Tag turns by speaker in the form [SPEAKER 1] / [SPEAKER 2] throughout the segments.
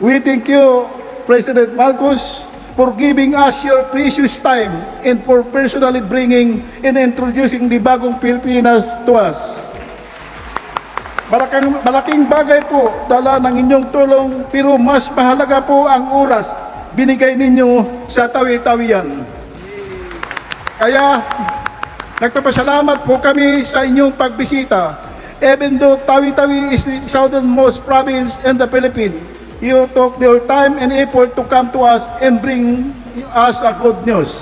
[SPEAKER 1] We thank you, President Marcos, for giving us your precious time and for personally bringing and introducing the bagong Pilipinas to us. Malaking, malaking bagay po dala ng inyong tulong pero mas mahalaga po ang oras binigay ninyo sa tawi-tawian. Kaya nagpapasalamat po kami sa inyong pagbisita. Even though Tawi-Tawi is the southernmost province in the Philippines, you took your time and effort to come to us and bring us a good news.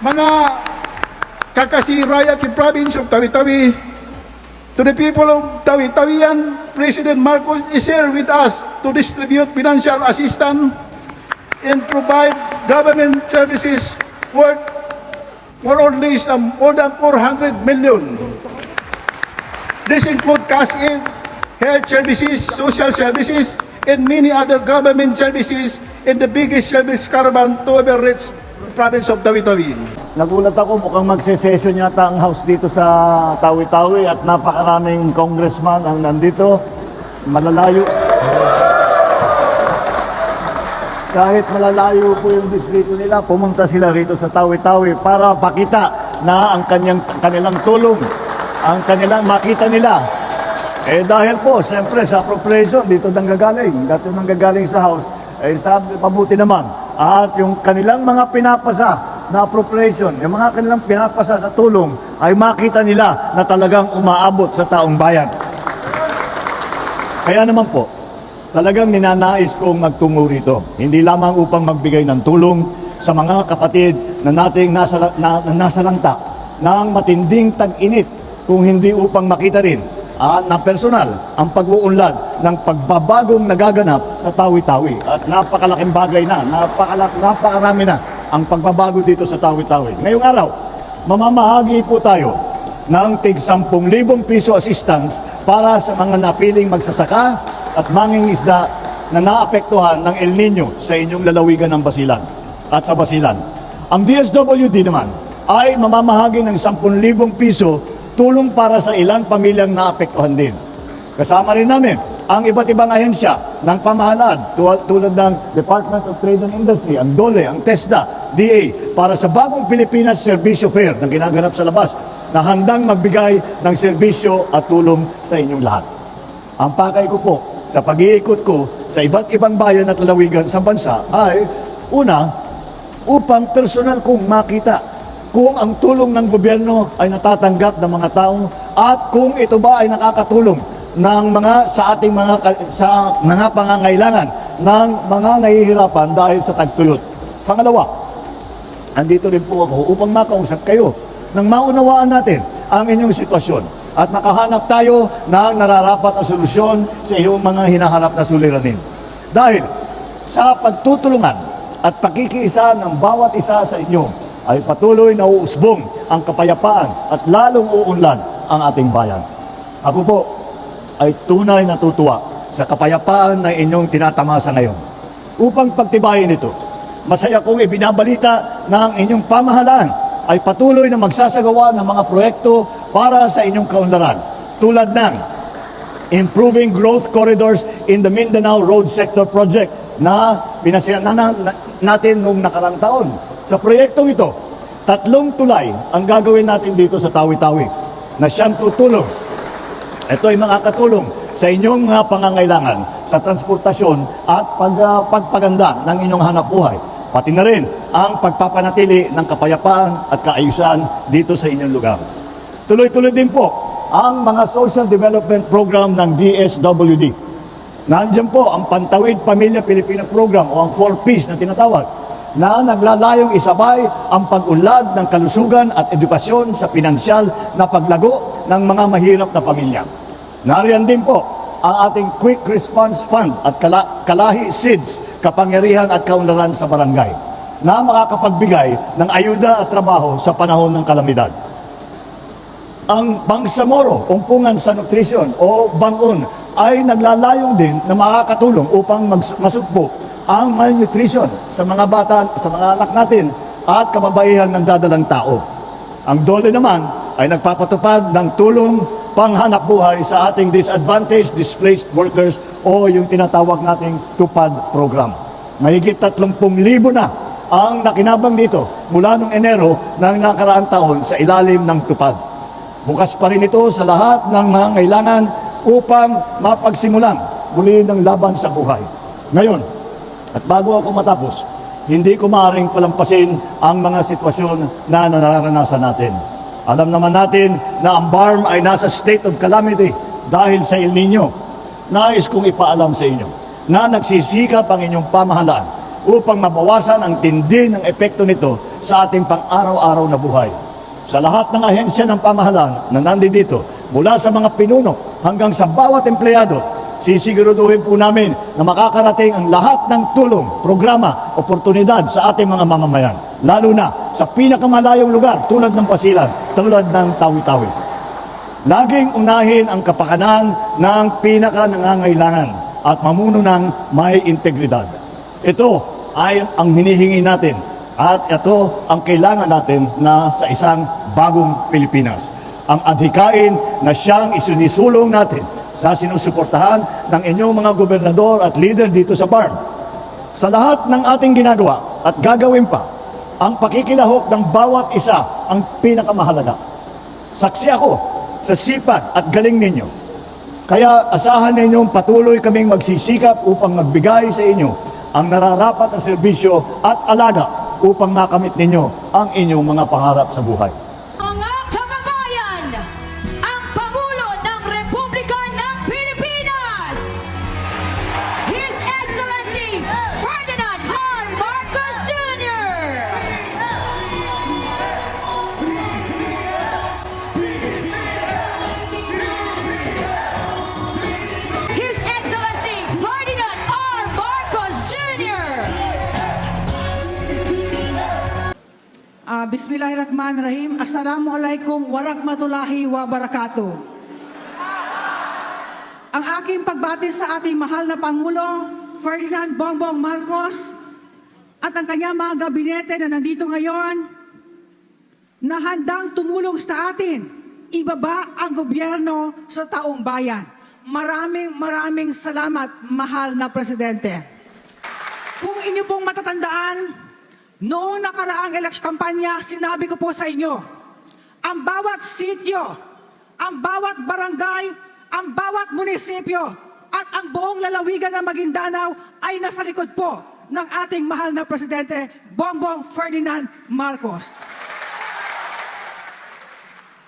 [SPEAKER 1] Mga kakasiraya sa province of Tawi-Tawi, To the people of Tawi-Tawian, President Marcos is here with us to distribute financial assistance and provide government services worth more or less um, more than 400 million. This include cash aid, health services, social services, and many other government services in the biggest service caravan to ever reach province of Tawi-Tawi.
[SPEAKER 2] Nagulat ako, mukhang magsesesyon yata ang house dito sa Tawi-Tawi at napakaraming congressman ang nandito. Malalayo. Kahit malalayo po yung distrito nila, pumunta sila rito sa Tawi-Tawi para pakita na ang kanyang, kanilang tulong, ang kanilang makita nila. Eh dahil po, siyempre sa appropriation, dito nanggagaling. Dito nanggagaling sa House, eh sabi, mabuti naman. At yung kanilang mga pinapasa na appropriation, yung mga kanilang pinapasa na tulong, ay makita nila na talagang umaabot sa taong bayan. Kaya naman po, talagang ninanais kong magtungo rito. Hindi lamang upang magbigay ng tulong sa mga kapatid na nating nasa, na, na nasa lantak ng matinding tag-init kung hindi upang makita rin ah, na personal ang pag-uunlad ng pagbabagong nagaganap sa Tawi-Tawi. At napakalaking bagay na, napakalak, napakarami na ang pagbabago dito sa Tawi-Tawi. Ngayong araw, mamamahagi po tayo ng tig 10,000 piso assistance para sa mga napiling magsasaka at mangingisda na naapektuhan ng El Nino sa inyong lalawigan ng Basilan at sa Basilan. Ang DSWD naman ay mamamahagi ng 10,000 piso tulong para sa ilang pamilyang naapektuhan din. Kasama rin namin ang iba't ibang ahensya ng pamahalaan tu- tulad ng Department of Trade and Industry, ang DOLE, ang TESDA, DA, para sa bagong Pilipinas Servicio Fair na ginaganap sa labas na handang magbigay ng serbisyo at tulong sa inyong lahat. Ang pakay ko po sa pag-iikot ko sa iba't ibang bayan at lalawigan sa bansa ay una, upang personal kong makita kung ang tulong ng gobyerno ay natatanggap ng mga tao at kung ito ba ay nakakatulong ng mga sa ating mga sa mga pangangailangan ng mga nahihirapan dahil sa tagtulot. Pangalawa, andito rin po ako upang makausap kayo nang maunawaan natin ang inyong sitwasyon at makahanap tayo ng nararapat na solusyon sa iyong mga hinahanap na suliranin. Dahil sa pagtutulungan at pakikiisa ng bawat isa sa inyo ay patuloy na uusbong ang kapayapaan at lalong uunlad ang ating bayan. Ako po ay tunay natutuwa sa kapayapaan na inyong tinatamasa ngayon. Upang pagtibayin ito, masaya kong ibinabalita ng inyong pamahalaan ay patuloy na magsasagawa ng mga proyekto para sa inyong kaunlaran tulad ng Improving Growth Corridors in the Mindanao Road Sector Project na pinasya na, na- na- natin noong nakarang taon. Sa proyektong ito, tatlong tulay ang gagawin natin dito sa Tawi-Tawi na siyang tutulong ito ay makakatulong sa inyong mga pangangailangan sa transportasyon at pag, ah, pagpaganda ng inyong hanap buhay. Pati na rin ang pagpapanatili ng kapayapaan at kaayusan dito sa inyong lugar. Tuloy-tuloy din po ang mga social development program ng DSWD. Nandiyan po ang Pantawid Pamilya Pilipina Program o ang 4Ps na tinatawag na naglalayong isabay ang pag-unlad ng kalusugan at edukasyon sa pinansyal na paglago ng mga mahirap na pamilya. Nariyan din po ang ating Quick Response Fund at Kala- Kalahi SIDS, kapangyarihan at kaunlaran sa barangay na makakapagbigay ng ayuda at trabaho sa panahon ng kalamidad ang Bangsamoro, Umpungan sa Nutrition o Bangon ay naglalayong din na makakatulong upang masugpo ang malnutrition sa mga bata, sa mga anak natin at kababaihan ng dadalang tao. Ang DOLE naman ay nagpapatupad ng tulong panghanap buhay sa ating disadvantaged displaced workers o yung tinatawag nating TUPAD program. Mahigit 30,000 na ang nakinabang dito mula noong Enero ng nakaraang taon sa ilalim ng TUPAD. Bukas pa rin ito sa lahat ng mga kailangan upang mapagsimulan muli ng laban sa buhay. Ngayon, at bago ako matapos, hindi ko maaaring palampasin ang mga sitwasyon na nararanasan natin. Alam naman natin na ang BARM ay nasa state of calamity dahil sa El Nino. Nais kong ipaalam sa inyo na nagsisikap ang inyong pamahalaan upang mabawasan ang tindi ng epekto nito sa ating pang-araw-araw na buhay. Sa lahat ng ahensya ng pamahalaan na nandito, mula sa mga pinuno hanggang sa bawat empleyado, sisiguraduhin po namin na makakarating ang lahat ng tulong, programa, oportunidad sa ating mga mamamayan. Lalo na sa pinakamalayong lugar tulad ng Pasilan, tulad ng Tawi-Tawi. Laging unahin ang kapakanan ng pinaka nangangailangan at mamuno ng may integridad. Ito ay ang hinihingi natin at ito ang kailangan natin na sa isang bagong Pilipinas. Ang adhikain na siyang isinisulong natin sa sinusuportahan ng inyong mga gobernador at leader dito sa BARM. Sa lahat ng ating ginagawa at gagawin pa, ang pakikilahok ng bawat isa ang pinakamahalaga. Saksi ako sa sipag at galing ninyo. Kaya asahan ninyong patuloy kaming magsisikap upang magbigay sa inyo ang nararapat na serbisyo at alaga upang makamit ninyo ang inyong mga pangarap sa buhay.
[SPEAKER 3] Bismillahirrahmanirrahim. Assalamualaikum warahmatullahi wabarakatuh. Ang aking pagbati sa ating mahal na Pangulo, Ferdinand Bongbong Marcos, at ang kanyang mga gabinete na nandito ngayon, na handang tumulong sa atin, ibaba ang gobyerno sa taong bayan. Maraming maraming salamat, mahal na Presidente. Kung inyo pong matatandaan, noong nakaraang election kampanya, sinabi ko po sa inyo, ang bawat sityo, ang bawat barangay, ang bawat munisipyo, at ang buong lalawigan ng Maguindanao ay nasa likod po ng ating mahal na Presidente, Bongbong Ferdinand Marcos.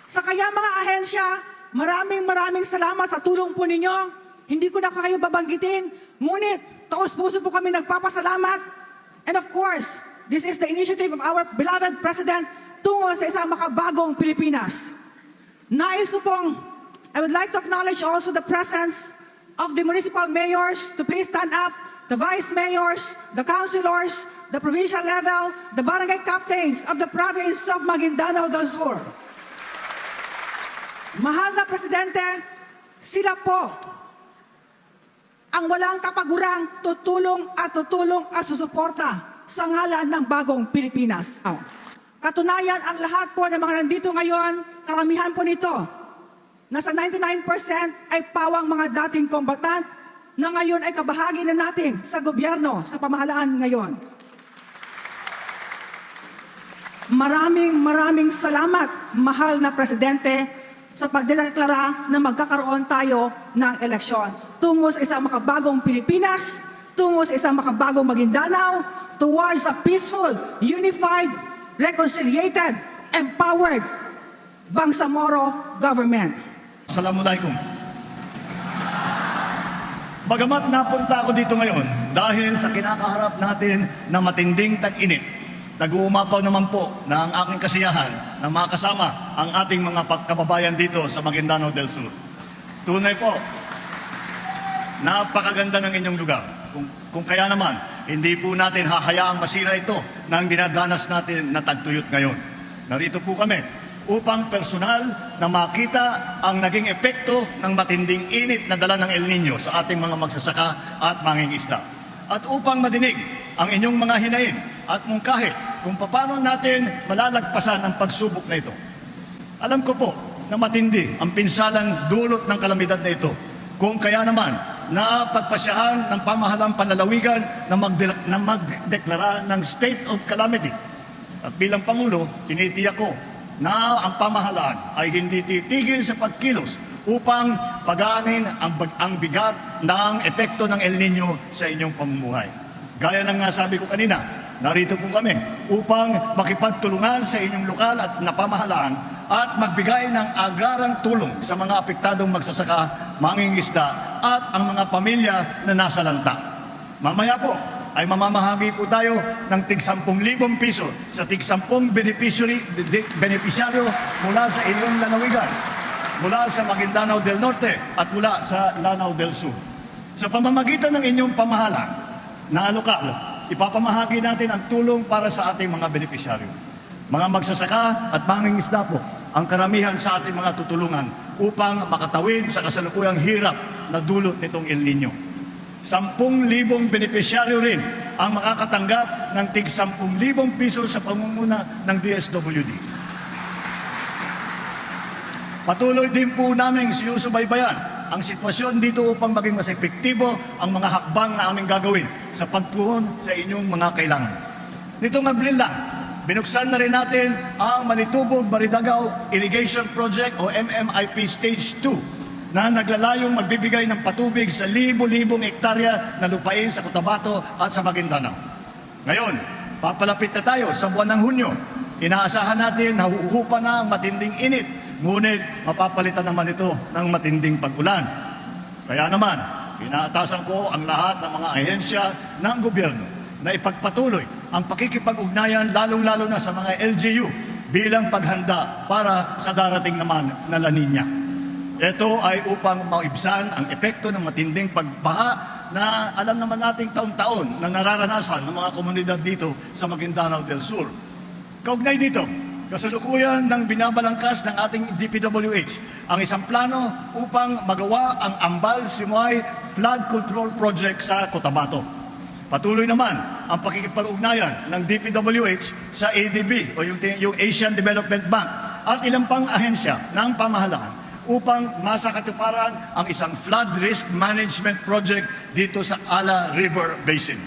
[SPEAKER 3] Sa kaya mga ahensya, maraming maraming salamat sa tulong po ninyo. Hindi ko na kayo babanggitin, ngunit taos puso po kami nagpapasalamat. And of course, this is the initiative of our beloved President tungo sa isang makabagong Pilipinas. Nais ko pong, I would like to acknowledge also the presence of the municipal mayors to please stand up, the vice mayors, the councilors, the provincial level, the barangay captains of the province of Maguindanao del Sur. Mahal na Presidente, sila po ang walang kapagurang tutulong at tutulong at susuporta sa ngalan ng bagong Pilipinas. Katunayan, ang lahat po ng mga nandito ngayon, karamihan po nito, nasa 99% ay pawang mga dating kombatant na ngayon ay kabahagi na natin sa gobyerno, sa pamahalaan ngayon. Maraming maraming salamat, mahal na Presidente, sa pagdedeklara na magkakaroon tayo ng eleksyon tungo sa isang makabagong Pilipinas, tungo sa isang makabagong Maguindanao, towards a peaceful, unified, reconciliated, empowered Bangsamoro government.
[SPEAKER 2] Assalamualaikum. Bagamat napunta ako dito ngayon dahil sa kinakaharap natin na matinding tag-init, nag-uumapaw naman po na ang aking kasiyahan na makasama ang ating mga pagkababayan dito sa Maguindanao del Sur. Tunay po, napakaganda ng inyong lugar. Kung, kung kaya naman, hindi po natin hahayaang masira ito ng dinadanas natin na tagtuyot ngayon. Narito po kami upang personal na makita ang naging epekto ng matinding init na dala ng El Nino sa ating mga magsasaka at mangingisda. At upang madinig ang inyong mga hinain at mungkahi kung paano natin malalagpasan ang pagsubok na ito. Alam ko po na matindi ang pinsalang dulot ng kalamidad na ito. Kung kaya naman, na pagpasyahan ng pamahalang panlalawigan na, magde- na magdeklara ng state of calamity. At bilang Pangulo, tinitiyak ko na ang pamahalaan ay hindi titigil sa pagkilos upang pagaanin ang, ang bigat ng epekto ng El Nino sa inyong pamumuhay. Gaya ng nga sabi ko kanina, narito po kami upang makipagtulungan sa inyong lokal at napamahalaan at magbigay ng agarang tulong sa mga apektadong magsasaka, mangingisda at ang mga pamilya na nasa lanta. Mamaya po ay mamamahagi po tayo ng tig 10,000 piso sa tig 10 beneficiary, beneficiaryo mula sa inyong lalawigan, mula sa Maguindanao del Norte at mula sa Lanao del Sur. Sa pamamagitan ng inyong pamahalaan na lokal, ipapamahagi natin ang tulong para sa ating mga beneficiaryo. Mga magsasaka at mangingisda po ang karamihan sa ating mga tutulungan upang makatawid sa kasalukuyang hirap na dulot nitong El Nino. Sampung libong benepisyaryo rin ang makakatanggap ng tig 10,000 piso sa pamumuna ng DSWD. Patuloy din po namin sinusubaybayan ang sitwasyon dito upang maging mas epektibo ang mga hakbang na aming gagawin sa pagtuon sa inyong mga kailangan. Nitong Abril lang, binuksan na rin natin ang Manitubog Maridagaw Irrigation Project o MMIP Stage 2 na naglalayong magbibigay ng patubig sa libo-libong hektarya na lupain sa Cotabato at sa Maguindanao. Ngayon, papalapit na tayo sa buwan ng Hunyo. Inaasahan natin na huhupa na ang matinding init, ngunit mapapalitan naman ito ng matinding pag-ulan. Kaya naman, inaatasan ko ang lahat ng mga ahensya ng gobyerno na ipagpatuloy ang pakikipag-ugnayan lalong-lalo na sa mga LGU bilang paghanda para sa darating naman na La Nina. Ito ay upang maibsan ang epekto ng matinding pagbaha na alam naman nating taon-taon na nararanasan ng mga komunidad dito sa Maguindanao del Sur. Kaugnay dito, kasalukuyan ng binabalangkas ng ating DPWH ang isang plano upang magawa ang Ambal Simoy Flood Control Project sa Cotabato. Patuloy naman ang pakikipag-ugnayan ng DPWH sa ADB o yung, yung Asian Development Bank at ilang pang ahensya ng pamahalaan upang masakatuparan ang isang flood risk management project dito sa Ala River Basin.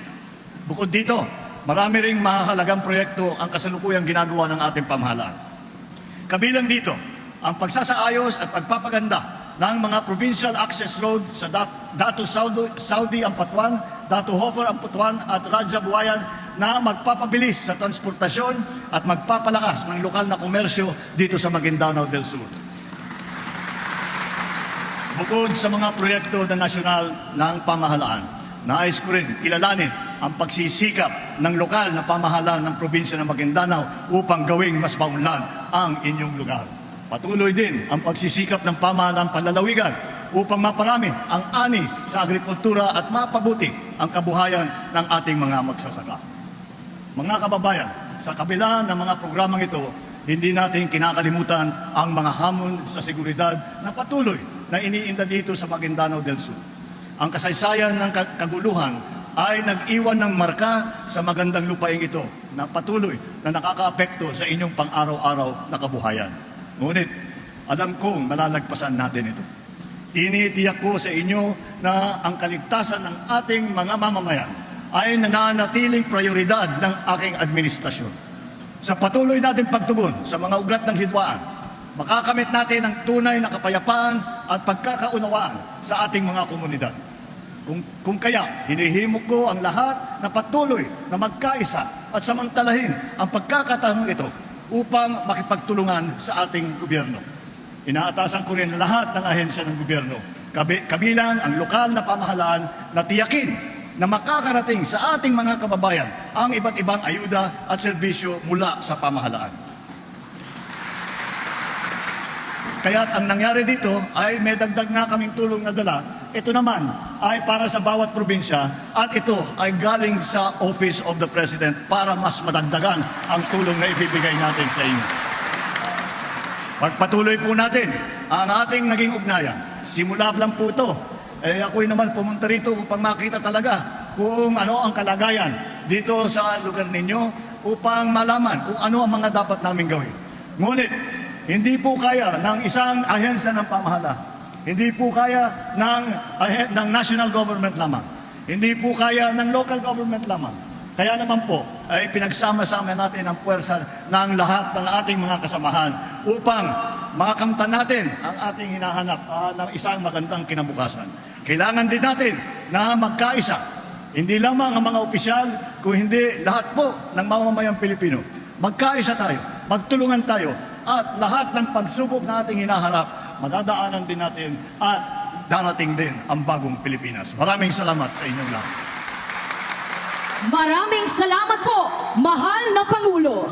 [SPEAKER 2] Bukod dito, marami ring mahalagang proyekto ang kasalukuyang ginagawa ng ating pamahalaan. Kabilang dito, ang pagsasaayos at pagpapaganda ng mga provincial access road sa Dat- Datu Saudi, Saudi Ampatuan, Datu Hofer Ampatuan at Raja Buayan na magpapabilis sa transportasyon at magpapalakas ng lokal na komersyo dito sa Maguindanao del Sur. Bukod sa mga proyekto na nasyonal ng pamahalaan, nais ko rin kilalanin ang pagsisikap ng lokal na pamahalaan ng probinsya ng Maguindanao upang gawing mas maunlad ang inyong lugar. Patuloy din ang pagsisikap ng pamahalaan panlalawigan upang maparami ang ani sa agrikultura at mapabuti ang kabuhayan ng ating mga magsasaka. Mga kababayan, sa kabila ng mga programang ito, hindi natin kinakalimutan ang mga hamon sa seguridad na patuloy na iniinda dito sa Maguindanao del Sur. Ang kasaysayan ng ka- kaguluhan ay nag-iwan ng marka sa magandang lupaing ito na patuloy na nakakaapekto sa inyong pang-araw-araw na kabuhayan. Ngunit, alam kong malalagpasan natin ito. Tinitiyak ko sa inyo na ang kaligtasan ng ating mga mamamayan ay nananatiling prioridad ng aking administrasyon. Sa patuloy natin pagtugon sa mga ugat ng hidwaan, makakamit natin ang tunay na kapayapaan at pagkakaunawaan sa ating mga komunidad. Kung, kung kaya, hinihimok ko ang lahat na patuloy na magkaisa at samantalahin ang pagkakataong ito upang makipagtulungan sa ating gobyerno. Inaatasan ko rin lahat ng ahensya ng gobyerno, kabi- kabilang ang lokal na pamahalaan na tiyakin na makakarating sa ating mga kababayan ang iba't ibang ayuda at serbisyo mula sa pamahalaan. Kaya ang nangyari dito ay may dagdag na kaming tulong na dala. Ito naman ay para sa bawat probinsya at ito ay galing sa Office of the President para mas madagdagan ang tulong na ibibigay natin sa inyo. Pagpatuloy po natin ang ating naging ugnayan. Simula lang po ito. Eh ako'y naman pumunta rito upang makita talaga kung ano ang kalagayan dito sa lugar ninyo upang malaman kung ano ang mga dapat namin gawin. Ngunit Hindi po kaya ng isang ahensya ng pamahala. Hindi po kaya ng, ng national government lamang. Hindi po kaya ng local government lamang. Kaya naman po, ay pinagsama-sama natin ang puwersa ng lahat ng ating mga kasamahan upang makamtan natin ang ating hinahanap ah, ng isang magandang kinabukasan. Kailangan din natin na magkaisa. Hindi lamang ang mga opisyal, kung hindi lahat po ng mamamayang Pilipino. Magkaisa tayo, magtulungan tayo, at lahat ng pagsubok na ating hinaharap, madadaanan din natin at darating din ang bagong Pilipinas. Maraming salamat sa inyong lahat.
[SPEAKER 4] Maraming salamat po, mahal na Pangulo.